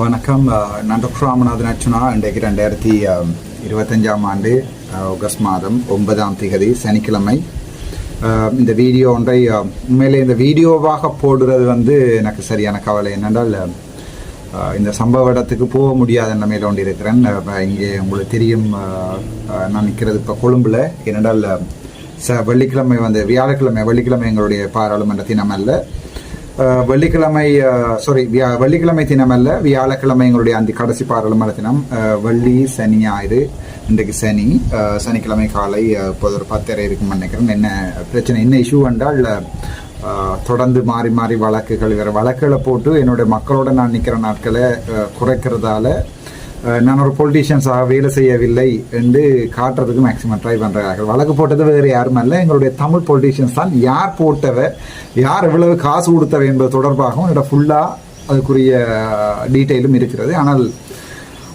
வணக்கம். அஹ், நான் டாக்டர் ராமநாதன் அர்ச்சுனா இன்றைக்கு ரெண்டாயிரத்தி இருபத்தஞ்சாம் ஆண்டு ஆகஸ்ட் மாதம் ஒன்பதாம் திகதி சனிக்கிழமை. இந்த வீடியோ ஒன்றை உண்மையிலே இந்த வீடியோவாக போடுறது வந்து எனக்கு சரியான கவலை என்னென்றால் இந்த சம்பவ இடத்துக்கு போக முடியாத நிலைமையில் ஒன்று இருக்கிறேன் இங்கே உங்களுக்கு தெரியும் நான் நிற்கிறது இப்போ கொழும்பில். ஏனென்றால் ச வெள்ளிக்கிழமை வந்து வியாழக்கிழமை வெள்ளிக்கிழமை எங்களுடைய பாராளுமன்ற தினம் அல்ல Uh, வெள்ளிக்கிழமை uh, சாரி வெள்ளிக்கிழமை தினம் அல்ல வியாழக்கிழமை எங்களுடைய அந்த கடைசி பாராளுமன்ற தினம். வள்ளி வெள்ளி சனி ஞாயிறு இன்றைக்கு சனி. சனிக்கிழமை காலை இப்போ இப்போது ஒரு பத்தரை இருக்கும் நினைக்கிறேன். என்ன பிரச்சனை என்ன இஷ்யூ என்றால் தொடர்ந்து மாறி மாறி வழக்குகள் வேறு வழக்குகளை போட்டு என்னுடைய மக்களோட நான் நிற்கிற நாட்களை குறைக்கிறதால நான் ஒரு பொலிட்டீஷியன்ஸாக வேலை செய்யவில்லை என்று காட்டுறதுக்கு மேக்ஸிமம் ட்ரை பண்ணுறார்கள் வழக்கு போட்டது வேறு யாரும் அல்ல. எங்களுடைய தமிழ் பொலிட்டீஷியன்ஸ் தான் யார் போட்டவ யார் எவ்வளவு காசு கொடுத்தவ என்பது தொடர்பாகவும் என்னோட ஃபுல்லாக அதுக்குரிய டீட்டெயிலும் இருக்கிறது. ஆனால்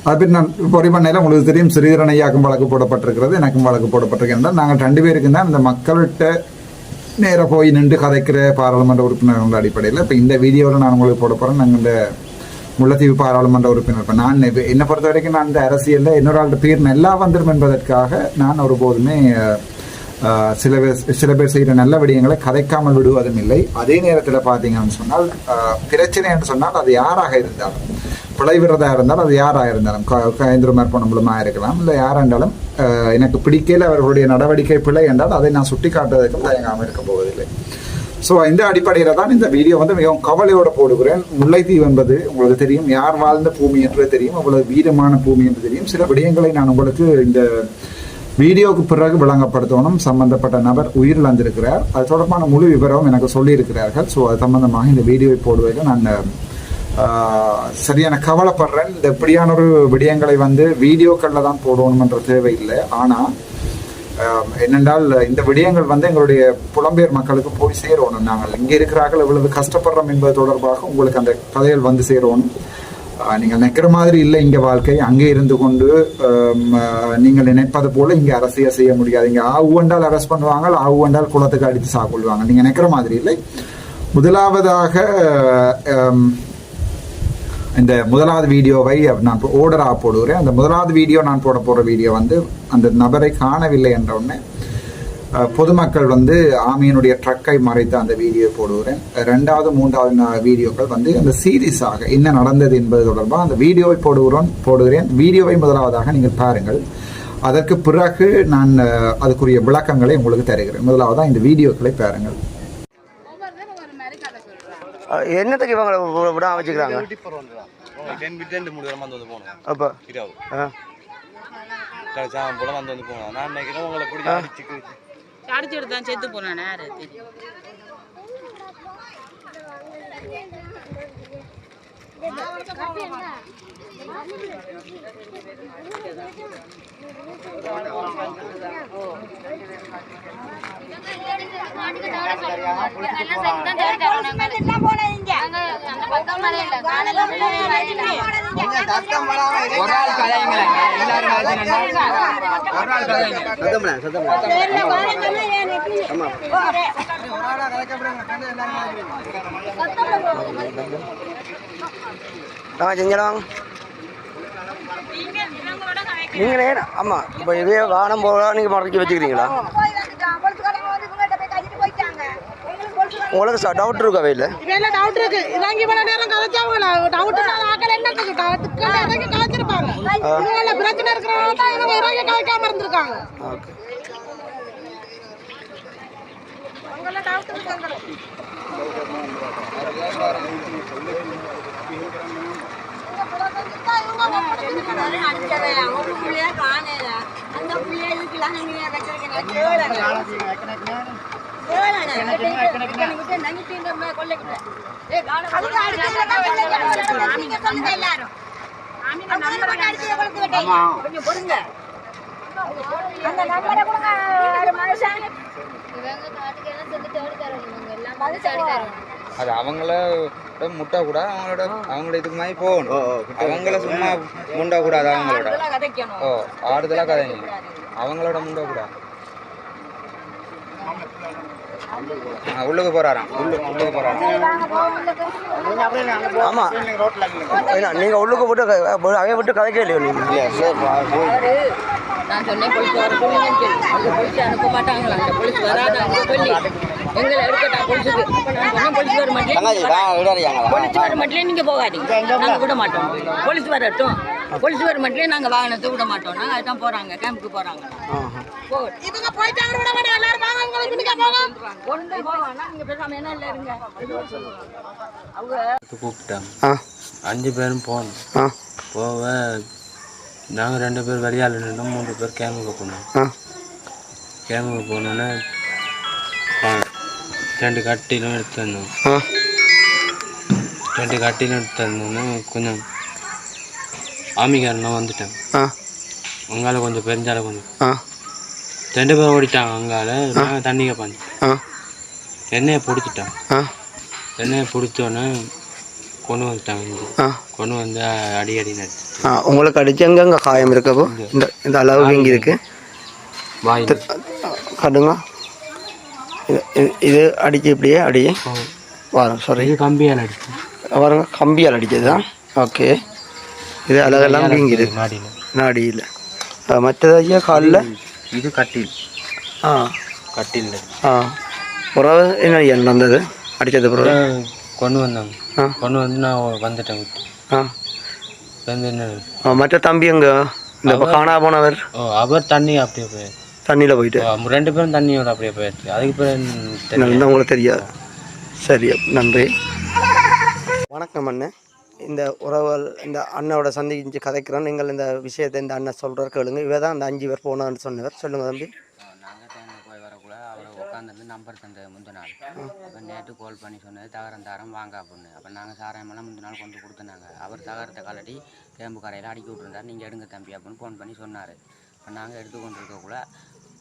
அது பின் நான் பொறி பண்ணையில் உங்களுக்கு தெரியும் ஸ்ரீதரன் ஐயாக்கும் வழக்கு போடப்பட்டிருக்கிறது எனக்கும் வழக்கு போடப்பட்டிருக்கின்றால் நாங்கள் ரெண்டு பேருக்கு தான் இந்த மக்கள்கிட்ட நேராக போய் நின்று கதைக்கிற பாராளுமன்ற உறுப்பினர்கள் அடிப்படையில். இப்போ இந்த வீடியோவில் நான் உங்களுக்கு போட போகிறேன் நாங்கள் இந்த முல்லைத்தீவு பாராளுமன்ற உறுப்பினர். இப்போ நான் என்னை பொறுத்த வரைக்கும் நான் இந்த அரசியலில் இன்னொரு ஆளுடைய பேர் நல்லா வந்துடும் என்பதற்காக நான் ஒருபோதுமே சில பேர் சில பேர் செய்கிற நல்ல விடயங்களை கதைக்காமல் விடுவதும் இல்லை. அதே நேரத்தில் பார்த்தீங்கன்னு சொன்னால் பிரச்சனை என்று சொன்னால் அது யாராக இருந்தாலும் பிழைவிரதா இருந்தாலும் அது யாராக இருந்தாலும் கயந்திரமார் பொண்ணம்பலமாக இருக்கலாம் இல்லை யாராக இருந்தாலும் எனக்கு பிடிக்கல அவர்களுடைய நடவடிக்கை பிழை என்றால் அதை நான் சுட்டி காட்டுவதற்கும் தயங்காமல் இருக்க போவதில்லை. ஸோ இந்த அடிப்படையில் தான் இந்த வீடியோ வந்து மிகவும் கவலையோட போடுகிறேன். முல்லைத்தீவு என்பது உங்களுக்கு தெரியும். யார் வாழ்ந்த பூமி என்று தெரியும். அவ்வளவு வீரமான பூமி என்று தெரியும். சில விடயங்களை நான் உங்களுக்கு இந்த வீடியோவுக்கு பிறகு விளங்கப்படுத்தணும். சம்பந்தப்பட்ட நபர் உயிரிழந்திருக்கிறார். அது தொடர்பான முழு விவரம் எனக்கு சொல்லியிருக்கிறார்கள். ஸோ அது சம்பந்தமாக இந்த வீடியோவை போடுவதில் நான் சரியான கவலைப்படுறேன். இந்த இப்படியான ஒரு விடயங்களை வந்து வீடியோக்களில் தான் போடணுமன்ற தேவையில்லை. ஆனால் என்னென்றால் இந்த விடயங்கள் வந்து எங்களுடைய புலம்பெயர் மக்களுக்கு போய் சேரணும் நாங்கள் இங்கே இருக்கிறார்கள் எவ்வளவு கஷ்டப்படுறோம் என்பது தொடர்பாக உங்களுக்கு அந்த கதைகள் வந்து சேரணும் நீங்கள் நிற்கிற மாதிரி இல்லை இங்கே வாழ்க்கை. அங்கே இருந்து கொண்டு நீங்கள் நினைப்பது போல இங்கே அரசியல் செய்ய முடியாது. இங்கே ஆ ஊண்டால் அரெஸ்ட் பண்ணுவாங்க ஆ என்றால் குளத்துக்கு அடித்து சாப்பிடுவாங்க. நீங்கள் நினைக்கிற மாதிரி இல்லை. முதலாவதாக இந்த முதலாவது வீடியோவை நான் ஓர்டராக போடுகிறேன். அந்த முதலாவது வீடியோ நான் போட போகிற வீடியோ வந்து அந்த நபரை காணவில்லை என்ற உடனே பொதுமக்கள் வந்து ஆமியனுடைய ட்ரக்கை மறைத்த அந்த வீடியோ போடுகிறேன். ரெண்டாவது மூன்றாவது வீடியோக்கள் வந்து அந்த சீரியஸாக என்ன நடந்தது என்பது தொடர்பாக அந்த வீடியோவை போடுகிறோம் போடுகிறேன். வீடியோவை முதலாவதாக நீங்கள் பாருங்கள். அதற்கு பிறகு நான் அதுக்குரிய விளக்கங்களை உங்களுக்கு தருகிறேன். முதலாவதாக இந்த வீடியோக்களை பாருங்கள். என்னத்துக்கு இவங்களை விடாம வச்சுக்கிறாங்க? டென் பிட் ரெண்டு மூணு தரம் வந்து வந்து போனோம் அப்போ? இரவு. நான் நினைக்கிறேன் உங்களை பிடிச்சி செஞ்சலாம் நீங்களே ஆமாம் இப்போ இதே வானம் போக நீங்கள் மடக்கி வச்சுக்கிறீங்களா? உங்களுக்கு டவுட் இருக்கா வெயில் டவுட் இருக்கு. இறங்கி இவ்வளவு நேரம் கதைச்சாங்களா டவுட் ஆக்கல டவுட்டுக்கு இறங்கி கதைச்சிருப்பாங்க. இவங்க பிரச்சனை இருக்கிறவங்க தான் இவங்க இறங்கி கதைக்காம இருந்திருக்காங்க. ஓகே. அந்த மனுஷன் அது அவங்கள முட்டா கூட அவங்களோட அவங்கள இதுக்கு மாதிரி போகணும். அவங்கள சும்மா முண்டா கூடாது அவங்களோட. ஓ ஆறுதலா கதைங்க அவங்களோட முண்டா கூடாது உள்ளுக்கு போறாராம். உள்ளுக்கு உள்ளுக்கு போறாராம். ஆமா. ஏன்னா நீங்க உள்ளுக்கு போட்டு அவைய விட்டு கதைக்க இல்லையோ நீங்க? நான் சொன்னேன் போலீஸ் வர சொல்லுங்கன்னு போலீஸ் அனுப்ப மாட்டாங்களா? அந்த போலீஸ் வராதாங்க சொல்லி. எங்களை எடுக்கட்டா போலீஸுக்கு. அப்ப நான் சொன்னேன் போலீஸ் வர மாட்டேன் போலீஸ் வர மாட்டேன் நீங்க போகாதீங்க. நாங்க விட மாட்டோம். போலீஸ் வரட்டும். போலீஸ் வர மாட்டேன் நாங்க வாகனத்தை விட மாட்டோம். நாங்க அதுதான் போறாங்க கேம்புக்கு போறாங்க. போகட்டும். கூப்பிட்டாங்க ஆ. அஞ்சு பேரும் போனோம் ஆ. போக நாங்கள் ரெண்டு பேர் வெளியால் நின்றோம் மூணு பேர் கேமுக்கு போனோம். ஆ. கேமுக்கு போனோன்னே ரெண்டு கட்டிலும் எடுத்து வந்தோம் ஆ. ரெண்டு கட்டிலும் எடுத்து வந்தோன்னே கொஞ்சம் ஆமிக்காரனா வந்துட்டேன். ஆ. அங்கால கொஞ்சம் பெருஞ்சால கொஞ்சம் ஆ. ரெண்டு பேரும் ஓடிட்டாங்க அங்கால. தண்ணி கேட்பாங்க ஆ. எண்ணெயை பிடிச்சிட்டான். ஆ. எண்ணெயை பிடிச்சோன்னே கொண்டு வந்துட்டாங்க கொண்டு வந்து அடி அடி நடிச்சு ஆ உங்களுக்கு அடிச்சு எங்கெங்க காயம் இருக்கப்போ இந்த இந்த அளவுக்கு இங்கே இருக்கு. வாய் காட்டுங்க. இது அடிச்சு இப்படியே அடியே. வரும் சாரி இது கம்பியால் அடிச்சு. பாருங்க கம்பியால் அடிச்சது தான். ஓகே. இது அழகெல்லாம் வீங்கிது. நாடியில் மற்றது ஐயா காலில்? இது கட்டில். ஆ. கட்டில். ஆ. புறவு என்ன ஐயா நடந்தது அடித்தது பிறகு கொண்டு வந்தாங்க ஆ. கொண்டு வந்து நான் வந்துட்டேன். ஆ. வந்து என்ன? ஆ, மற்ற தம்பி எங்க? இந்த காணா போனவர்? ஓ அவர் தண்ணி அப்படியே போய் தண்ணியில் போயிட்டு. ரெண்டு பேரும் தண்ணியோட அப்படியே போயிடுச்சு. அதுக்கு பிறகு உங்களுக்கு தெரியாது. சரி நன்றி. வணக்கம் அண்ணன் இந்த உறவுகள் இந்த அண்ணனோட சந்திச்சு கதைக்கிறோம். நீங்கள் இந்த விஷயத்தை இந்த அண்ணன் சொல்கிறார் கேளுங்க. இவ தான் அந்த அஞ்சு பேர் போனான்னு சொன்னவர். சொல்லுங்கள் தம்பி. நாங்கள் போய் உட்காந்துருந்து நம்பர் தந்தது முந்தின நாள் அப்போ நேற்று கால் பண்ணி சொன்னது தகரம் தாரம் வாங்க அப்படின்னு. அப்போ நாங்கள் சாராயமெல்லாம் முந்தின நாள் கொண்டு கொடுத்துனாங்க. அவர் தகரத்தை கலட்டி கேம்பு கரையில் அடிக்க விட்டுருந்தார். நீங்கள் எடுங்க தம்பி அப்படின்னு ஃபோன் பண்ணி சொன்னார். இப்போ நாங்கள் எடுத்து கொண்டு இருக்கக்குள்ள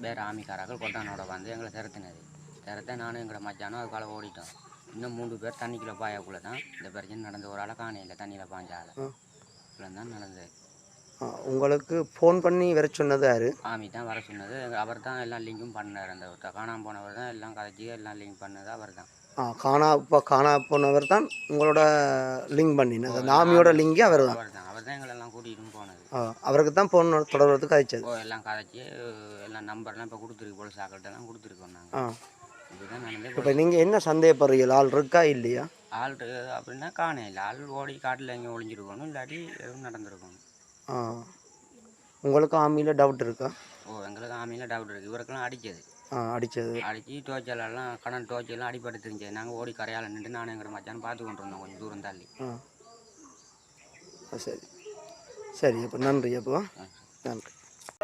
வேறு ஆமிக்காரர்கள் கொட்டானோட வந்து எங்களை திறத்தினது திறத்த நானும் எங்களை மச்சானும் அதுக்கால ஓடிட்டோம். இன்னும் மூணு பேர் தண்ணிக்குள்ளே பாயக்குள்ளே தான் இந்த பிரச்சனை நடந்த ஒரு ஆளை காணையில் தண்ணியில் பாஞ்சால இவ்வளோ தான் நடந்தது. உங்களுக்கு ஃபோன் பண்ணி வர சொன்னது யாரு? ஆமி தான் வர சொன்னது. அவர் தான் எல்லாம் லிங்கும் பண்ணார். அந்த ஒருத்தர் காணாமல் போனவர் தான் எல்லாம் கதைச்சி எல்லாம் லிங்க் பண்ணது அவர் தான் ஆ காணா இப்போ காணா போனவர் தான் உங்களோட லிங்க் பண்ணினது. அந்த ஆமியோட லிங்கே அவர் தான் அவர் தான் அவர் தான் எங்களெல்லாம் கூட்டிகிட்டு போனது. அவருக்கு தான் ஃபோன் தொடர்றதுக்கு அழைச்சது. ஓ எல்லாம் கதைச்சி எல்லாம் நம்பர்லாம் இப்போ கொடுத்துருக்கு. போலீஸ் ஆக்கள்கிட்டலாம் கொடுத்துருக்கோம் நாங்கள் இப்போ நீங்கள் என்ன சந்தேகப்படுறீங்க? ஆள் இருக்கா இல்லையா? ஆள் அப்படின்னா காணே இல்லை. ஆள் ஓடி காட்டில் எங்கேயும் ஒளிஞ்சிருக்கணும் இல்லாட்டி எதுவும் நடந்திருக்கணும். ஆ. உங்களுக்கு ஆமியில் டவுட் இருக்கா? ஓ எங்களுக்கு ஆமையில் டவுட் இருக்குது இவருக்கெல்லாம் அடிச்சது. ஆ அடித்தது அடித்து டோச்சலெல்லாம் கடன் டோச்செல்லாம் அடிப்பட்டு தெரிஞ்சது நாங்கள் ஓடி கரையால் நின்று நானும் எங்கிற மச்சான் பார்த்து கொண்டு இருந்தோம் கொஞ்சம் தூரம் தள்ளி. ஆ, சரி. சரி அப்போ நன்றி அப்போ.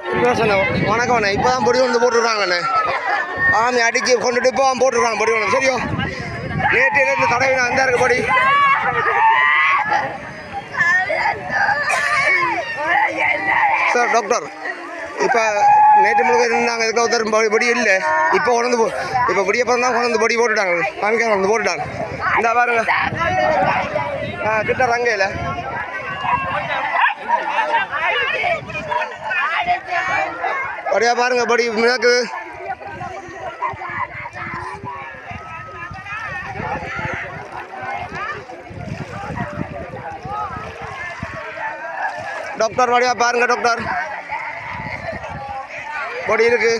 வணக்கம் அண்ணே. இப்போ தான் பொடி வந்து போட்டுருக்காங்கண்ணே ஆமி அடிக்கி கொண்டுட்டு இப்போ போட்டிருக்காங்க பொடி ஒன்று சரியோ? நேற்று நேற்று தடவை நான் இருக்கு பொடி. சார் டாக்டர் இப்போ நேற்று முழுக்க இருந்தாங்க. இதுக்கு ஒருத்தர் பொடி இல்லை. இப்போ கொண்டு போ இப்போ பொடியை பிறந்தா தான் கொண்டு பொடி போட்டுட்டாங்க. காமிக்க வந்து போட்டுட்டாங்க. இந்த பாருங்க. ஆ கிட்ட ரங்கையில். படியா பாருங்க படி மிளகு டாக்டர் படியா பாருங்க டாக்டர் பொடி இருக்கு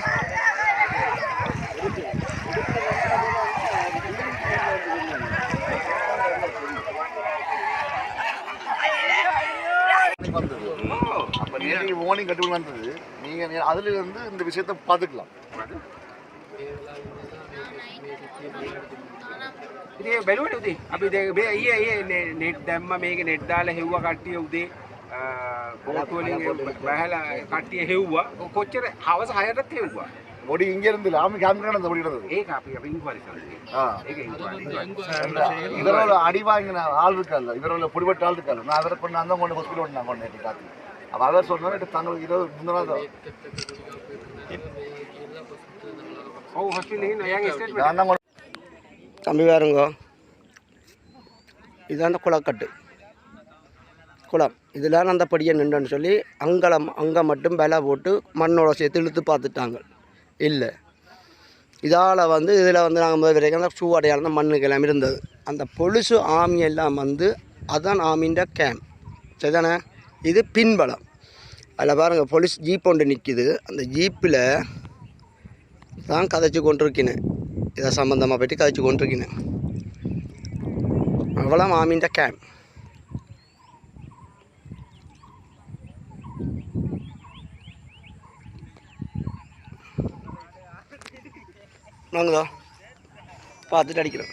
நேரடி வார்னிங் கட்டுகள் வந்தது நீங்க நே- அதுல இருந்து இந்த விஷயத்தை பார்த்துக்கலாம் ඉතින් බැලුවට උදේ අපි දැන් මේ ඊයේ ඊයේ නෙට් දැම්ම මේක නෙට් දාලා හෙව්වා කට්ටිය උදේ බෝට් වලින් බහලා කට්ටිය හෙව්වා කොච්චර හවස 6ටත් හෙව්වා பொடி இங்க இருந்து ஆமி காமிக்கணும் அந்த பொடி இருந்தது ඒක අපි අපි ඉන්ක්වයරි කරා ஆ. ඒක ඉන්ක්වයරි இவரோட அடி வாங்கின ஆள் இருக்காங்க இவரோட பிடிபட்ட ஆள் இருக்காங்க நான் அவரை கொண்டு அந்த கொண்டு ஹாஸ்பிட்டல் கொண்டு நான் கொண்டு நேற்று காத்து அப்போ அவர் சொன்னார் தாங்கள் இருபது மூணு தான் தம்பி வேறுங்க இதுதான் அந்த குளக்கட்டு குளம் இதெல்லாம் அந்த படியை நின்றுன்னு சொல்லி அங்கலம் அங்கே மட்டும் விலை போட்டு மண்ணோட சேர்த்து இழுத்து பார்த்துட்டாங்க இல்லை இதால் வந்து இதில் வந்து நாங்கள் முதல் வரைக்கும் அந்த ஷூ அடையாளம் மண்ணுக்கு எல்லாம் இருந்தது அந்த பொழுசு ஆமியெல்லாம் வந்து அதான் ஆமின்ற கேம்ப் சரிதானே இது பின்பலம். அதில் பாருங்கள் போலீஸ் ஜீப் ஒன்று நிற்கிது அந்த ஜீப்பில் தான் கதைச்சி கொண்டிருக்கினேன் இதை சம்மந்தமாக போய்ட்டு கதைச்சி கொண்டிருக்கினேன் அவ்வளோ ஆமின்ற கேம் நாங்களா பார்த்துட்டு அடிக்கிறோம்.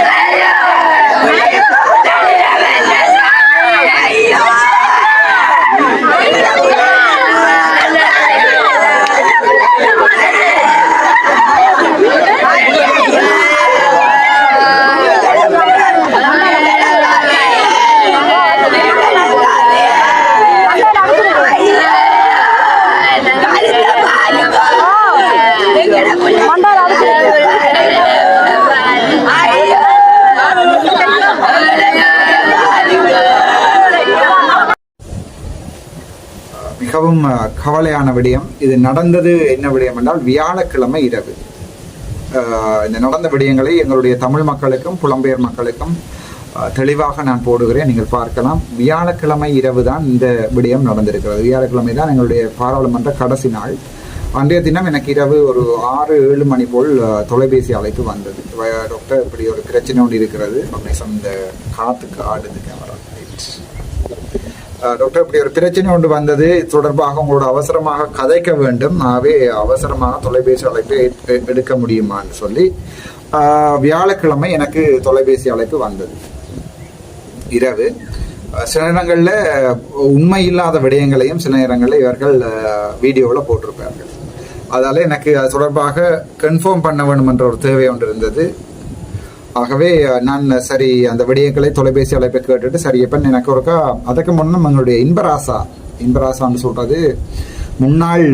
கவலையான விடயம். இது நடந்தது என்ன விடயம் என்றால் வியாழக்கிழமை இரவு. இந்த நடந்த விடயங்களை எங்களுடைய தமிழ் மக்களுக்கும் புலம்பெயர் மக்களுக்கும் தெளிவாக நான் போடுகிறேன். நீங்கள் பார்க்கலாம். வியாழக்கிழமை இரவு தான் இந்த விடயம் நடந்திருக்கிறது. வியாழக்கிழமை தான் எங்களுடைய பாராளுமன்ற கடைசி நாள். அன்றைய தினம் எனக்கு இரவு ஒரு ஆறு ஏழு மணி போல் தொலைபேசி அழைப்பு வந்தது. டாக்டர் இப்படி ஒரு பிரச்சனை ஒன்று இருக்கிறது. ரமேஷ் இந்த காத்துக்கு ஆடுது கேமரா. டாக்டர் இப்படி ஒரு பிரச்சனை ஒன்று வந்தது தொடர்பாக உங்களோட அவசரமாக கதைக்க வேண்டும். நாவே அவசரமாக தொலைபேசி அழைப்பை எடுக்க முடியுமான்னு சொல்லி வியாழக்கிழமை எனக்கு தொலைபேசி அழைப்பு வந்தது. இரவு. சில நேரங்களில் உண்மை இல்லாத விடயங்களையும் சில நேரங்களில் இவர்கள் வீடியோவில் போட்டிருப்பார்கள். அதால் எனக்கு அது தொடர்பாக கன்ஃபார்ம் பண்ண வேண்டும் என்ற ஒரு தேவை ஒன்று இருந்தது. ஆகவே நான் சரி அந்த விடயங்களை தொலைபேசி அழைப்பை கேட்டுட்டு சரி எப்ப எனக்கு ஒருக்கா அதுக்கு முன்னும் எங்களுடைய இன்பராசா இன்பராசான்னு சொல்றது முன்னாள்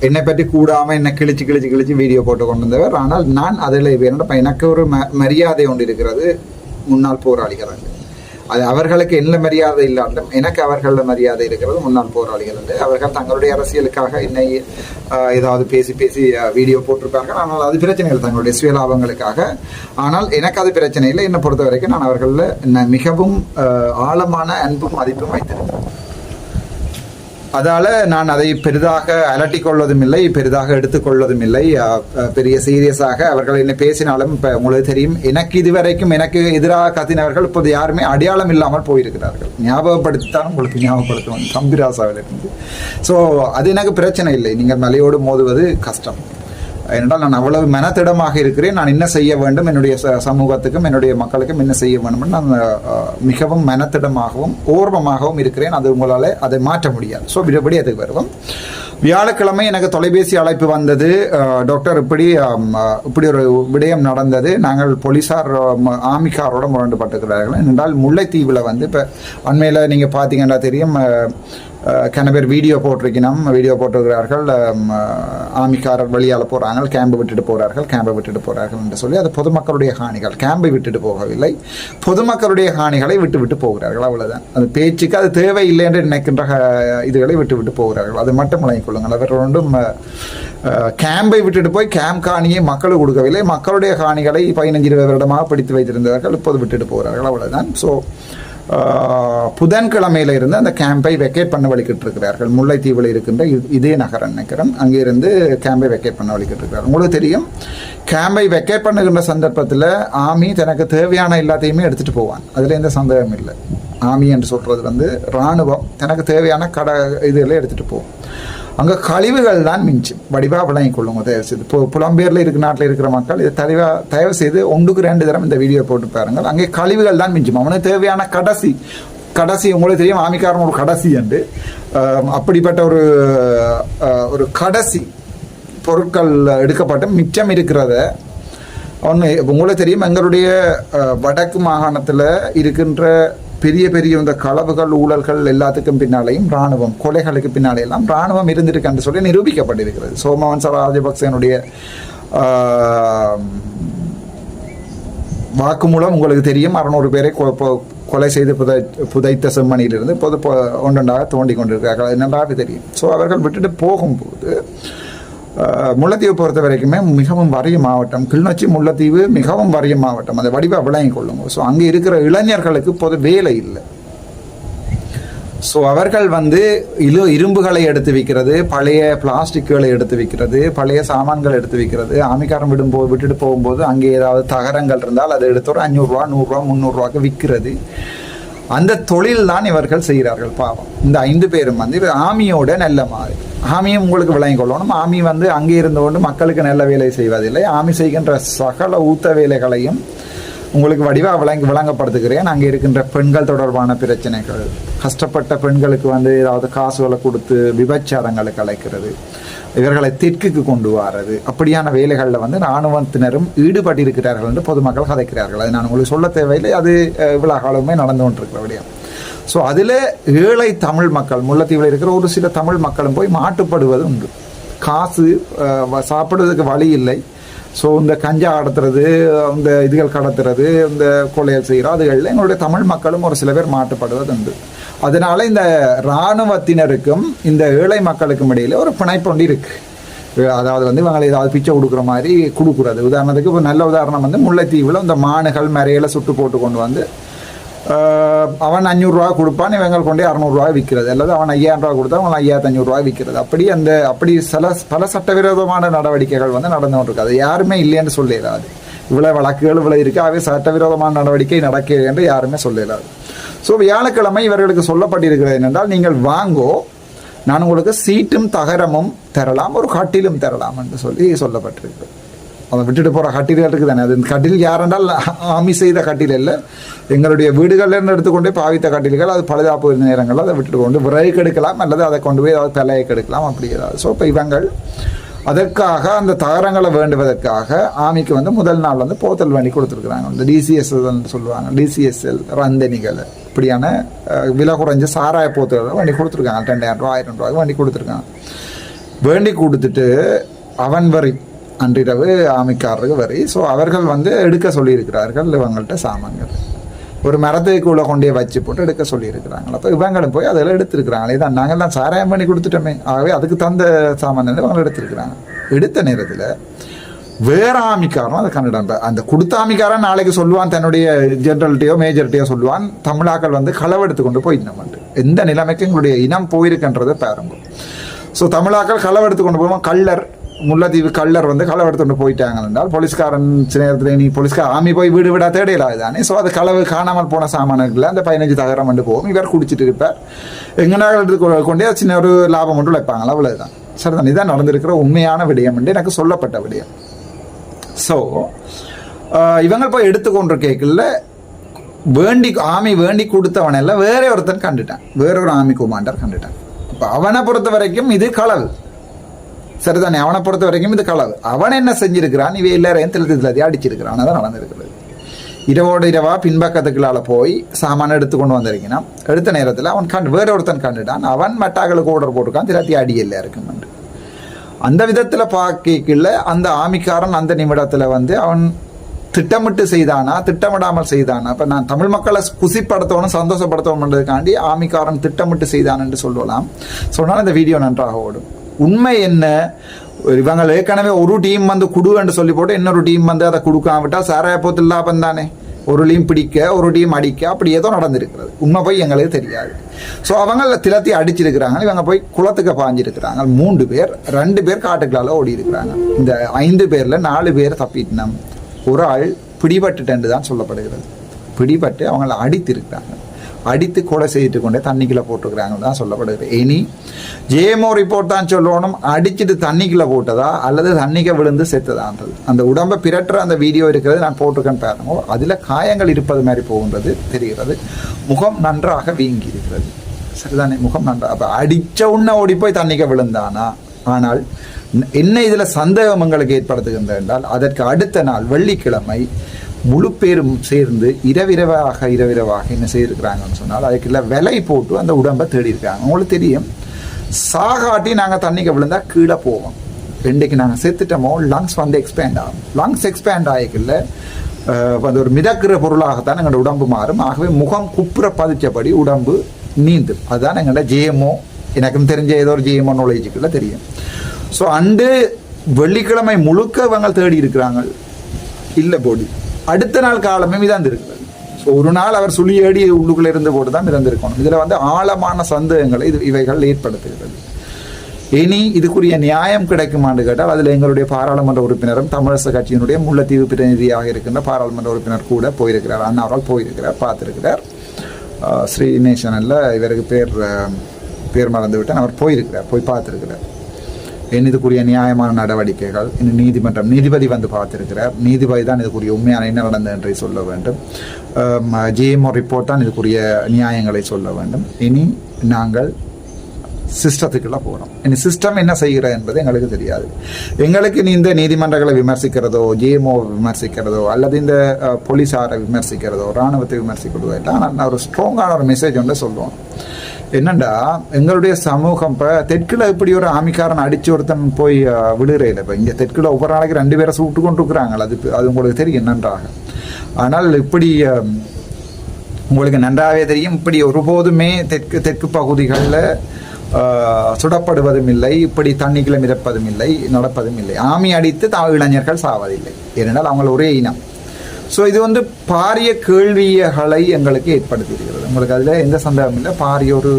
என்னை பற்றி கூடாம என்னை கிழிச்சு கிழிச்சு கிழிச்சு வீடியோ போட்டு கொண்டு வந்தவர் ஆனால் நான் அதில் என்னோட எனக்கு ஒரு ம- மரியாதை ஒன்று இருக்கிறது முன்னாள் போராளிகள். அது அவர்களுக்கு என்ன மரியாதை இல்லாண்டும் எனக்கு அவர்களில் மரியாதை இருக்கிறது. முன்னாள் போராளிகள் என்று அவர்கள் தங்களுடைய அரசியலுக்காக என்னை ஏதாவது பேசி பேசி வீடியோ போட்டிருப்பார்கள். ஆனால் அது பிரச்சனை இல்லை தங்களுடைய சுயலாபங்களுக்காக ஆனால் எனக்கு அது பிரச்சனை இல்லை. என்னை பொறுத்த வரைக்கும் நான் அவர்களில் மிகவும் ஆழமான அன்பும் மதிப்பும் வைத்திருக்கிறேன். அதால் நான் அதை பெரிதாக அலட்டிக்கொள்வதும் இல்லை பெரிதாக எடுத்துக்கொள்வதும் இல்லை பெரிய சீரியஸாக அவர்கள் என்ன பேசினாலும் இப்போ உங்களுக்கு தெரியும். எனக்கு இதுவரைக்கும் எனக்கு எதிராக கத்தினவர்கள் இப்போது யாருமே அடையாளம் இல்லாமல் போயிருக்கிறார்கள். ஞாபகப்படுத்தித்தான் உங்களுக்கு ஞாபகப்படுத்துவேன். தம்பிராசாவிலிருந்து. ஸோ அது எனக்கு பிரச்சனை இல்லை. நீங்கள் மலையோடு மோதுவது கஷ்டம். ஏனென்றால் நான் அவ்வளவு மனத்திடமாக இருக்கிறேன். நான் என்ன செய்ய வேண்டும்? என்னுடைய ச- சமூகத்துக்கும் என்னுடைய மக்களுக்கும் என்ன செய்ய வேண்டும் நான் மிகவும் மனத்திடமாகவும் ஓர்வமாகவும் இருக்கிறேன். அது உங்களால் அதை மாற்ற முடியாது. ஸோ விடபடி அதுக்கு வருவோம். வியாழக்கிழமை எனக்கு தொலைபேசி அழைப்பு வந்தது. டாக்டர் இப்படி இப்படி ஒரு விடயம் நடந்தது. நாங்கள் போலீஸார் அம், ஆமிக்காரோட முரண்டுபட்டுக்கிறார்கள் என்றால் முல்லைத்தீவில் வந்து இப்போ அண்மையில் நீங்கள் பார்த்தீங்கன்னா தெரியும் கன பேர் வீடியோ போட்டிருக்கணும். வீடியோ போட்டிருக்கிறார்கள் ஆமிக்காரர் வழியால் போகிறாங்க கேம்பை விட்டுட்டு போகிறார்கள் கேம்பை விட்டுட்டு போகிறார்கள் என்று சொல்லி அது பொதுமக்களுடைய ஹானிகள். கேம்பை விட்டுட்டு போகவில்லை. பொதுமக்களுடைய ஹானிகளை விட்டு விட்டு போகிறார்கள் அவ்வளோதான் அது பேச்சுக்கு அது தேவை இல்லை என்று நினைக்கின்ற இதுகளை விட்டு விட்டு போகிறார்கள். அது மட்டும் விளங்கிக் கொள்ளுங்கள். அவர் ஒன்றும் கேம்பை விட்டுட்டு போய் கேம்ப் காணியை மக்களுக்கு கொடுக்கவில்லை. மக்களுடைய காணிகளை பதினஞ்சு இருபது வருடமாக பிடித்து வைத்திருந்தார்கள் இப்போது விட்டுட்டு போகிறார்கள் அவ்வளோதான் ஸோ புதன்கிழமையில இருந்து அந்த கேம்பை வெக்கேட் பண்ண வழிக்கிட்டு இருக்கிறார்கள் முல்லைத்தீவில் இருக்கின்ற இது- இதே நகரம் நினைக்கிறேன். அங்கிருந்து கேம்பை வெக்கேட் பண்ண வழிக்கிட்டு இருக்கிறார் உங்களுக்கு தெரியும் கேம்பை வெக்கேட் பண்ணுகின்ற சந்தர்ப்பத்தில் ஆமி தனக்கு தேவையான எல்லாத்தையுமே எடுத்துட்டு போவான். அதுல எந்த சந்தேகம் இல்லை. ஆமி என்று சொல்றது வந்து இராணுவம் தனக்கு தேவையான கடை இதெல்லாம் எடுத்துட்டு போகும். அங்கே கழிவுகள் தான் மிஞ்சும். வடிவாக விளங்கிக் கொள்ளுங்க தயவு செய்து இப்போ புலம்பெயரில் இருக்கிற நாட்டில் இருக்கிற மக்கள் இதை தலைவா தயவு செய்து ஒன்றுக்கு ரெண்டு தரம் இந்த வீடியோ போட்டு பாருங்கள். அங்கே கழிவுகள் தான் மிஞ்சும். அவனுக்கு தேவையான கடைசி கடைசி உங்களுக்கு தெரியும் ஆமிக்காரன் ஒரு கடைசி என்று. அப்படிப்பட்ட ஒரு ஒரு கடைசி பொருட்கள் எடுக்கப்பட்டு மிச்சம் இருக்கிறத ஒன்று உங்களுக்கு தெரியும் எங்களுடைய வடக்கு மாகாணத்தில் இருக்கின்ற பெரிய பெரிய இந்த களவுகள் ஊழல்கள் எல்லாத்துக்கும் பின்னாலேயும் ராணுவம் கொலைகளுக்கு பின்னாலே எல்லாம் இருந்திருக்கு இருந்திருக்குன்னு சொல்லி நிரூபிக்கப்பட்டிருக்கிறது. சோமவன்ச ராஜபக்சனுடைய ஆஹ், வாக்குமூலம் உங்களுக்கு தெரியும். அறநூறு பேரை கொ- கொலை செய்து புதை புதைத்த செம்மணியிலிருந்து பொது ஒன்றொன்றாக தோண்டி கொண்டிருக்கிறார்கள். நன்றாக தெரியும். ஸோ அவர்கள் விட்டுட்டு போகும்போது முல்லைத்தீவு பொறுத்த வரைக்குமே மிகவும் வறிய மாவட்டம். கிளிநொச்சி முல்லைத்தீவு மிகவும் வறிய மாவட்டம். அதை வடிவாக விளங்கிக் கொள்ளுங்க. ஸோ அங்கே இருக்கிற இளைஞர்களுக்கு பொது வேலை இல்லை. ஸோ அவர்கள் வந்து இலு இரும்புகளை எடுத்து விற்கிறது பழைய பிளாஸ்டிக்குகளை எடுத்து விற்கிறது பழைய சாமான்கள் எடுத்து விற்கிறது ஆமிக்காரம் விடும்போது விட்டுட்டு போகும்போது அங்கே ஏதாவது தகரங்கள் இருந்தால் அதை எடுத்து ஒரு அஞ்சூறுரூவா நூறுரூவா முந்நூறுரூவாக்கு விற்கிறது. அந்த தொழில் தான் இவர்கள் செய்கிறார்கள் பாவம். இந்த ஐந்து பேரும் வந்து இவர் ஆமியோட நல்ல மாதிரி ஆமியும் உங்களுக்கு விளங்கிக் கொள்ளணும். ஆமி வந்து அங்கே இருந்து கொண்டு மக்களுக்கு நல்ல வேலை செய்வதில்லை. ஆமி செய்கின்ற சகல ஊத்த வேலைகளையும் உங்களுக்கு வடிவாக விளங்கி விளங்கப்படுத்துகிறேன். அங்கே இருக்கின்ற பெண்கள் தொடர்பான பிரச்சனைகள் கஷ்டப்பட்ட பெண்களுக்கு வந்து ஏதாவது காசுகளை கொடுத்து விபச்சாரங்களுக்கு அழைக்கிறது. இவர்களை தெற்குக்கு கொண்டு வாரது. அப்படியான வேலைகளில் வந்து இராணுவத்தினரும் ஈடுபட்டிருக்கிறார்கள் என்று பொதுமக்கள் கதைக்கிறார்கள். அது நான் உங்களுக்கு சொல்ல தேவையில்லை. அது இவ்வளோ காலமே நடந்து கொண்டிருக்கிற விடயம். ஸோ அதில் ஏழை தமிழ் மக்கள் முல்லைத்தீவில் இருக்கிற ஒரு சில தமிழ் மக்களும் போய் மாட்டுப்படுவது உண்டு. காசு சாப்பிட்றதுக்கு வழி இல்லை. ஸோ இந்த கஞ்சா கடத்துறது இந்த இதுகள் கடத்துறது இந்த கொலைகள் செய்கிறோம் அதுகளில் எங்களுடைய தமிழ் மக்களும் ஒரு சில பேர் மாட்டுப்படுவது உண்டு அதனால இந்த இராணுவத்தினருக்கும் இந்த ஏழை மக்களுக்கும் இடையில ஒரு பிணைப்பு ஒன்று இருக்கு. அதாவது வந்து இவங்களை ஏதாவது பிச்சை கொடுக்குற மாதிரி கொடுக்குறது உதாரணத்துக்கு இப்போ நல்ல உதாரணம் வந்து முல்லைத்தீவில் இந்த மானுகள் மறையில சுட்டு போட்டு கொண்டு வந்து அவன் அஞ்சூறுரூவா கொடுப்பான் இவங்க கொண்டே அறநூறுரூவா விற்கிறது அல்லது அவன் ஐயாயிரம் ரூபா கொடுத்தா அவன் ஐயாயிரத்தி அஞ்சூறுரூவா விற்கிறது அப்படி அந்த அப்படி சில பல சட்டவிரோதமான நடவடிக்கைகள் வந்து நடந்து கொண்டிருக்கு. அது யாருமே இல்லைன்னு சொல்லிடாது இவ்வளோ வழக்குகள் இவ்வளோ இருக்கு. அவை சட்டவிரோதமான நடவடிக்கை நடக்கிறது என்று யாருமே சொல்லிடாது ஸோ வியாழக்கிழமை இவர்களுக்கு சொல்லப்பட்டிருக்கிறது என்னென்றால் நீங்கள் வாங்கோ நான் உங்களுக்கு சீட்டும் தகரமும் தரலாம் ஒரு கட்டிலும் தரலாம் என்று சொல்லி சொல்லப்பட்டிருக்கு அவன் விட்டுட்டு போகிற கட்டில்கள் இருக்குது தானே அது கட்டில் யாரென்றால் ஆமி செய்த கட்டில் இல்லை எங்களுடைய வீடுகள்லேருந்து எடுத்துக்கொண்டு எடுத்துக்கொண்டே பாவித்த கட்டில்கள் அது பழுதாப்பு நேரங்களில் அதை விட்டுட்டு கொண்டு விறகு கெடுக்கலாம் அல்லது அதை கொண்டு போய் ஏதாவது தலையை கெடுக்கலாம் அப்படி ஏதாவது. ஸோ இப்போ இவங்கள் அதற்காக அந்த தகரங்களை வேண்டுவதற்காக ஆமிக்கு வந்து முதல் நாள் வந்து போத்தல் வண்டி கொடுத்துருக்குறாங்க. இந்த டிசிஎஸ்எல் சொல்லுவாங்க. டிசிஎஸ்எல் ரந்தனிகள் இப்படியான விலை குறைஞ்ச சாராய போத்தல் வண்டி கொடுத்துருக்காங்க. ரெண்டாயிரம் ரூபா ஆயிரம் ரூபாய்க்கு வண்டி கொடுத்துருக்காங்க. வேண்டி கொடுத்துட்டு அவன் வரி அன்றிரவு ஆமிக்காரருக்கு வரி. ஸோ அவர்கள் வந்து எடுக்க சொல்லியிருக்கிறார்கள் இவங்கள்ட்ட சாமான்கள். ஒரு மரத்துக்குள்ளே கொண்டே வச்சு போட்டு எடுக்க சொல்லியிருக்கிறாங்களா அப்போ இவங்களும் போய் அதெல்லாம் எடுத்திருக்கிறாங்க. இதான் நாங்கள் தான் சாராயம் பண்ணி கொடுத்துட்டோமே. ஆகவே அதுக்கு தந்த சாமான் வந்து இவங்க எடுத்திருக்கிறாங்க. எடுத்த நேரத்தில் வேற ஆமிக்காரன் அதை கண்டிடம் அந்த கொடுத்த ஆமிக்காரன் நாளைக்கு சொல்லுவான் தன்னுடைய ஜெனரல்ட்டியோ மேஜர்ட்டியோ சொல்லுவான். தமிழாக்கள் வந்து களவெடுத்து கொண்டு போயிட்டோம் எந்த நிலைமைக்கு எங்களுடைய இனம் போயிருக்குன்றதை பாருங்க. ஸோ தமிழாக்கள் களவெடுத்து கொண்டு போவோம். கள்ளர் முல்லைத்தீவு கள்ளர் வந்து களவெடுத்து கொண்டு போயிட்டாங்க என்றால் போலீஸ்காரன் சில நேரத்தில் நீ போலீஸ்கார் ஆமி போய் வீடு விடா தேடையிலாது தானே ஸோ அது களவு காணாமல் போன சாமானுக்குள்ள அந்த பதினஞ்சு தகரம் வந்து போகும். இவர் குடிச்சிட்டு இருப்பார். எங்கனாக எடுத்து கொண்டே சின்ன ஒரு லாபம் மட்டும் வைப்பாங்களா அவ்வளவுதான். சரிதான். இதான் நடந்திருக்கிற உண்மையான விடயம் என்று எனக்கு சொல்லப்பட்ட விடயம். ஸோ இவங்க போய் எடுத்துக்கொண்டு கேட்கல வேண்டி ஆமி வேண்டி கொடுத்தவனெல்லாம் வேற ஒருத்தன் கண்டுட்டான். வேற ஒரு ஆமி குமாண்டர் கண்டுட்டான். இப்போ அவனை பொறுத்த வரைக்கும் இது களவு. சரிதானே? அவனை பொறுத்த வரைக்கும் இது களவு. அவன் என்ன செஞ்சிருக்கிறான்? இவ எல்லாரையும் திழுத்து திழுத்தி அடிச்சிருக்கிறான். அதான் நடந்திருக்கிறது. இரவோடு இரவா பின்பக்கத்துக்குள்ளால போய் சாமான எடுத்து கொண்டு வந்திருக்கிறான். எடுத்த நேரத்தில் அவன் கண்டு வேற ஒருத்தன் கண்டுட்டான். அவன் மட்டாக்களுக்கு ஓடர் போட்டிருக்கான். திராத்தி அடி எல்லாருக்கும் என்று அந்த விதத்தில் பார்க்கல அந்த ஆமிக்காரன் அந்த நிமிடத்தில் வந்து அவன் திட்டமிட்டு செய்தானா? திட்டமிடாமல் செய்தானா? இப்போ நான் தமிழ் மக்களை குசிப்படுத்தவனும் சந்தோஷப்படுத்தணுன்றதுக்காண்டி ஆமிக்காரன் திட்டமிட்டு செய்தான் என்று சொல்லலாம். சொன்னால் இந்த வீடியோ நன்றாக ஓடும். உண்மை என்ன? இவங்க ஏற்கனவே ஒரு டீம் வந்து குடுன்னு சொல்லி போட்டு இன்னொரு டீம் வந்து அதை கொடுக்காம விட்டா சாராய போத்து லாபம் தானே? ஒரு டீம் பிடிக்க ஒரு டீம் அடிக்க அப்படி ஏதோ நடந்திருக்கிறது. உண்மை போய் எங்களுக்கு தெரியாது. ஸோ அவங்க திலத்தி அடிச்சிருக்கிறாங்க. இவங்க போய் குளத்துக்கு பாஞ்சிருக்கிறாங்க மூன்று பேர் ரெண்டு பேர் காட்டுக்களால் ஓடி இருக்கிறாங்க. இந்த ஐந்து பேரில் நாலு பேர் தப்பிட்டினம் ஒரு ஆள் பிடிபட்டுட்டேன்னு தான் சொல்லப்படுகிறது. பிடிபட்டு அவங்கள அடித்திருக்கிறாங்க. அடித்து கொலை செய்துட்டு கொண்டே தண்ணிக்குள்ள போட்டிருக்கிறாங்கன்னு தான் சொல்லப்படுது இனி ஜேமோ ரிப்போர்ட் தான் சொல்லணும். அடிச்சுட்டு தண்ணிக்குள்ள போட்டதா? அல்லது தண்ணிக்கு விழுந்து செத்துதான்றது அந்த உடம்பை பிரட்டுற அந்த வீடியோ இருக்கிறது நான் போட்டிருக்கேன்னு பாருங்க. அதில் காயங்கள் இருப்பது மாதிரி போகின்றது தெரிகிறது. முகம் நன்றாக வீங்கி இருக்கிறது சரிதானே? முகம் நன்றாக அப்போ அடித்த உடனே ஓடி போய் தண்ணிக்க விழுந்தானா? ஆனால் என்ன இதில் சந்தேகம் எங்களுக்கு ஏற்படுத்துகின்ற என்றால் அதற்கு அடுத்த நாள் வெள்ளிக்கிழமை முழு பேரும் சேர்ந்து இரவிரவாக இரவிரவாக என்ன செய்திருக்கிறாங்கன்னு சொன்னால் அதுக்குள்ள விலை போட்டு அந்த உடம்பை தேடி இருக்காங்க உங்களுக்கு தெரியும் சாகாட்டி நாங்கள் தண்ணிக்கு விழுந்தா கீழே போவோம். இன்றைக்கு நாங்கள் செத்துட்டோமோ லங்ஸ் வந்து எக்ஸ்பேண்ட் ஆகும். லங்ஸ் எக்ஸ்பேண்ட் ஆகிக்கல அது ஒரு மிதக்கிற பொருளாகத்தான் எங்களோட உடம்பு மாறும். ஆகவே முகம் குப்புற பதிச்சபடி உடம்பு நீந்தும். அதுதான் எங்களோட ஜேஎம்ஓ. எனக்கும் தெரிஞ்ச ஏதோ ஒரு ஜேஎம்ஓ நாலேஜுக்குள்ள தெரியும். ஸோ அண்டு வெள்ளிக்கிழமை முழுக்க இவங்க தேடி இருக்கிறாங்க இல்லை போடி அடுத்த நாள் காலமே மிதந்திருக்கிறது ஸோ ஒரு நாள் அவர் சுழியேடி உள்ளுக்குள்ளே இருந்த போட்டு தான் மிதந்திருக்கணும். இதில் வந்து ஆழமான சந்தேகங்களை இது இவைகள் ஏற்படுத்துகிறது. இனி இதுக்குரிய நியாயம் கிடைக்குமான்னு கேட்டால் அதில் எங்களுடைய பாராளுமன்ற உறுப்பினரும் தமிழரசு கட்சியினுடைய முல்லைத்தீவு பிரதிநிதியாக இருக்கின்ற பாராளுமன்ற உறுப்பினர் கூட போயிருக்கிறார். அண்ணா போயிருக்கிறார் பார்த்துருக்கிறார். ஸ்ரீ நேஷனில் இவருக்கு பேர் பேர் மறந்து விட்டேன் அவர் போயிருக்கிறார் போய் பார்த்துருக்கிறார். என் இதுக்குரிய நியாயமான நடவடிக்கைகள் இன்னும் நீதிமன்றம் நீதிபதி வந்து பார்த்திருக்கிறார். நீதிபதி தான் இதுக்குரிய உண்மையான என்ன நடந்தது என்று சொல்ல வேண்டும். ஜிஎம்ஓ ரிப்போர்ட் தான் இதுக்குரிய நியாயங்களை சொல்ல வேண்டும். இனி நாங்கள் சிஸ்டத்துக்குள்ளே போகிறோம் இனி சிஸ்டம் என்ன செய்கிறது என்பது எங்களுக்கு தெரியாது. எங்களுக்கு நீ இந்த நீதிமன்றங்களை விமர்சிக்கிறதோ ஜிஎம்ஓ விமர்சிக்கிறதோ அல்லது இந்த போலீஸாரை விமர்சிக்கிறதோ இராணுவத்தை விமர்சிக்கிறதோ எல்லாம் நான் ஒரு ஸ்ட்ராங்கான ஒரு மெசேஜ் ஒன்று சொல்லுவோம். என்னண்டா எங்களுடைய சமூகம் இப்போ தெற்குல இப்படி ஒரு ஆமிக்காரன் அடிச்சு ஒருத்தன் போய் அஹ், விழுறையில் இப்போ இங்கே தெற்குல ஒவ்வொரு நாளைக்கு ரெண்டு பேரை சுட்டு கொண்டு இருக்கிறாங்க அது அது உங்களுக்கு தெரியும் நன்றாக ஆனால் இப்படி உங்களுக்கு நன்றாகவே தெரியும் இப்படி ஒருபோதுமே தெற்கு தெற்கு பகுதிகளில் சுடப்படுவதும் இல்லை இப்படி தண்ணிக்குள்ள மிதப்பதும் இல்லை நடப்பதும் இல்லை. ஆமி அடித்து தா இளைஞர்கள் சாவதில்லை. ஏனென்றால் அவங்கள ஒரே இனம். ஸோ இது வந்து பாரிய கேள்விகளை எங்களுக்கு ஏற்படுத்தியிருக்கிறது உங்களுக்கு அதில் எந்த சந்தேகமும் இல்லை. பாரிய ஒரு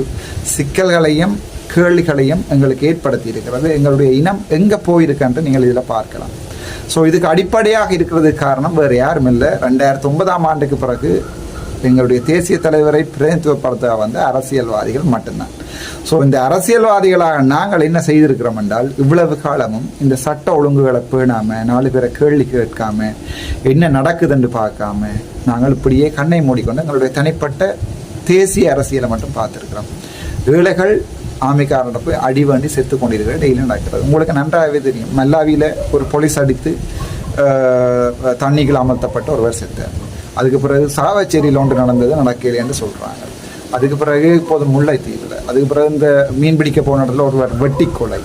சிக்கல்களையும் கேள்விகளையும் எங்களுக்கு ஏற்படுத்தி இருக்கிறது எங்களுடைய இனம் எங்கே போயிருக்குன்ட்டு நீங்கள் இதில் பார்க்கலாம். ஸோ இதுக்கு அடிப்படையாக இருக்கிறதுக்கு காரணம் வேறு யாரும் இல்லை. ரெண்டாயிரத்தி ஒன்பதாம் ஆண்டுக்கு பிறகு எங்களுடைய தேசிய தலைவரை பிரதிநிதித்துவப்படுத்த வந்த அரசியல்வாதிகள் மட்டும்தான். ஸோ இந்த அரசியல்வாதிகளாக நாங்கள் என்ன செய்திருக்கிறோம் என்றால் இவ்வளவு காலமும் இந்த சட்ட ஒழுங்குகளை பேணாம நாலு பேரை கேள்வி கேட்காம என்ன நடக்குதுன்னு பார்க்காம நாங்கள் இப்படியே கண்ணை மூடிக்கொண்டு எங்களுடைய தனிப்பட்ட தேசிய அரசியலை மட்டும் பார்த்துருக்குறோம். ஏழைகள் ஆமைக்காரனை போய் அடி வாண்டி செத்து கொண்டிருக்கிற டெய்லி நடக்கிறது. உங்களுக்கு நன்றாகவே தெரியும். மல்லாவியில் ஒரு போலீஸ் அடித்து தண்ணிகள் அமர்த்தப்பட்ட ஒருவர் செத்தார். அதுக்கு பிறகு சாவச்சேரியில் ஒன்று நடந்தது நடக்கலை என்று சொல்கிறாங்க அதுக்கு பிறகு இப்போது முல்லைத்தீவில் அதுக்கு பிறகு இந்த மீன் பிடிக்க போன இடத்துல ஒருவர் வெட்டி கொலை.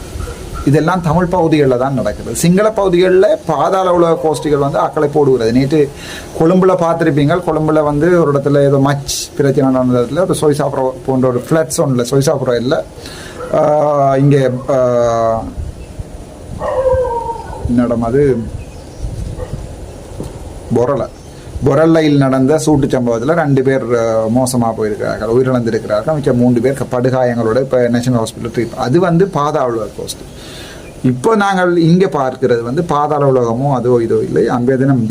இதெல்லாம் தமிழ் பகுதிகளில் தான் நடக்குது. சிங்கள பகுதிகளில் பாதாள உலக கோஷ்டிகள் வந்து அக்களை போடுகிறது. நேற்று கொழும்புல பார்த்துருப்பீங்க கொழும்புல வந்து ஒரு இடத்துல ஏதோ மச் பிரச்சனை நடந்த இடத்துல ஒரு சொய்சாப்புரம் போன்ற ஒரு ஃப்ளட்ஸ் ஒன்றில் சொய்சாப்புரம் இல்லை. இங்கே ஆஹ், என்னிடம் அது பொரலை பொரல்லையில் நடந்த சூட்டு சம்பவத்தில் ரெண்டு பேர் மோசமாக போயிருக்கிறார்கள் உயிரிழந்திருக்கிறார்கள். மிச்சம் மூன்று பேர் படுகாயங்களோட இப்போ நேஷனல் ஹாஸ்பிட்டல் ட்ரீட் அது வந்து பாதாள உலக கோஸ்ட் இப்போ நாங்கள் இங்கே பார்க்கிறது வந்து பாதாள உலகமோ அதோ இதோ இல்லை. அன்றைய தினம்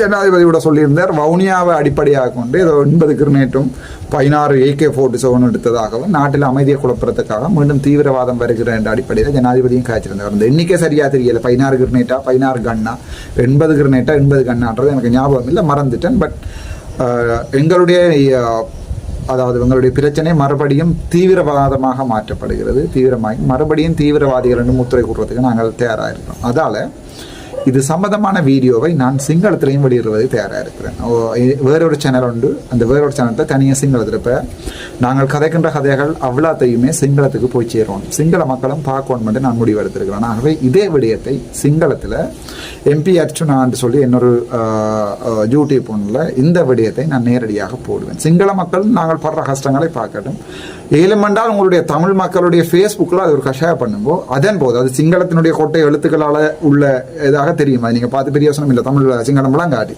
ஜனாதிபதியோட சொல்லியிருந்தார் வவுனியாவை அடிப்படையாக கொண்டு ஏதோ ஒன்பது கிரினேட்டும் பதினாறு ஏகே ஃபோர்ட்டி செவன் எடுத்ததாகவும் நாட்டில் அமைதியை குழப்பறதுக்காக மீண்டும் தீவிரவாதம் வருகிற என்ற அடிப்படையில் ஜனாதிபதியும் காய்ச்சிருந்தார். அந்த எண்ணிக்கை சரியாக தெரியல. பதினாறு கிரினேட்டா பதினாறு கன்னா எண்பது கிரினேட்டா எண்பது கன்னான்றது எனக்கு ஞாபகம் இல்லை மறந்துட்டேன். பட் எங்களுடைய அதாவது எங்களுடைய பிரச்சனை மறுபடியும் தீவிரவாதமாக மாற்றப்படுகிறது. தீவிரமாகி மறுபடியும் தீவிரவாதிகள் என்று முத்திரை கூறுறதுக்கு நாங்கள் தயாராக இருக்கிறோம் அதால் இது சம்மந்தமான வீடியோவை நான் சிங்களத்திலையும் வெளியிடுவது தயாராக இருக்கிறேன். ஓ, வேறொரு சேனல் உண்டு. அந்த வேறொரு சேனலில் தனியாக சிங்களத்தில் இப்போ நாங்கள் கதைக்கின்ற கதைகள் அவ்வளோத்தையுமே சிங்களத்துக்கு போய் சேரும் சிங்கள மக்களும் பார்க்கணும் மட்டும் நான் முடிவு எடுத்திருக்கிறேன். ஆகவே இதே விடயத்தை சிங்களத்தில் எம்பி அர்ச்சுனான்னு சொல்லி இன்னொரு யூடியூப் ஒன்றில் இந்த விடயத்தை நான் நேரடியாக போடுவேன். சிங்கள மக்கள் நாங்கள் படுற கஷ்டங்களை பார்க்கட்டும். ஏழுமென்றால் உங்களுடைய தமிழ் மக்களுடைய ஃபேஸ்புக்கில் அது ஒரு கஷாயம் பண்ணுங்கோ. அதன் போது அது சிங்களத்தினுடைய கொட்டை எழுத்துக்களால் உள்ள இதாக தெரியும். அது நீங்கள் பார்த்து பெரிய யோசனை இல்லை. தமிழ் சிங்களம் விளங்காட்டி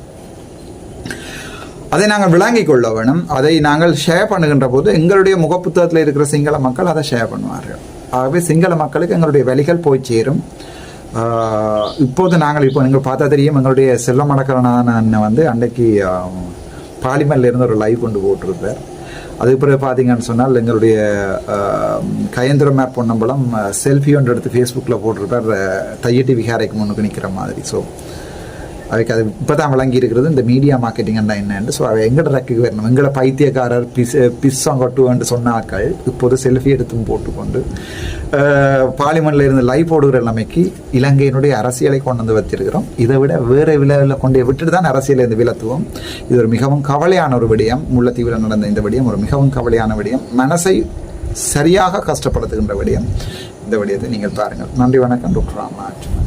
அதை நாங்கள் விளங்கிக் கொள்ள வேணும். அதை நாங்கள் ஷேர் பண்ணுகின்ற போது எங்களுடைய முகப்புத்தகத்தில் இருக்கிற சிங்கள மக்கள் அதை ஷேர் பண்ணுவார்கள். ஆகவே சிங்கள மக்களுக்கு எங்களுடைய வழிகள் போய் சேரும். இப்போது நாங்கள் இப்போ நீங்கள் பார்த்தா தெரியும் எங்களுடைய செல்வ மடக்கரனான வந்து அன்னைக்கு பார்லிமெண்ட்ல இருந்து ஒரு லைவ் கொண்டு போட்டிருந்தார். அதுக்கு பிறகு பார்த்தீங்கன்னு சொன்னால் எங்களுடைய கயந்திர மேப் பொன்னம்பலம் செல்ஃபி ஒன்று எடுத்து ஃபேஸ்புக்கில் போட்டிருப்பார் தையட்டி விகாரைக்கு முன்னுக்கு நிற்கிற மாதிரி. ஸோ அதுக்கு அது இப்போ தான் விளங்கி இருக்கிறது. இந்த மீடியா மார்க்கெட்டிங்னா என்னன்னு ஸோ அவை எங்கட ரக்குக்கு வரணும். எங்களை பைத்தியக்காரர் பிஸ் பிஸ்ஸம் கொட்டுவேன்ட்டு சொன்னாக்கள் இப்போது செல்ஃபி எடுத்தும் போட்டுக்கொண்டு பார்லிமெண்ட்ல இருந்து லைவ் ஓடுகிற நிலைமைக்கு இலங்கையினுடைய அரசியலை கொண்டு வந்து வச்சிருக்கிறோம் இதை விட வேறு விழாவில் கொண்டு விட்டுட்டு தான் அரசியல் இந்த விலத்துவம். இது ஒரு மிகவும் கவலையான ஒரு விடயம். முல்லைத்தீவில் நடந்த இந்த விடயம் ஒரு மிகவும் கவலையான விடயம். மனசை சரியாக கஷ்டப்படுத்துகின்ற விடயம். இந்த விடயத்தை நீங்கள் பாருங்கள். நன்றி வணக்கம். டாக்டர் ராமநாத்.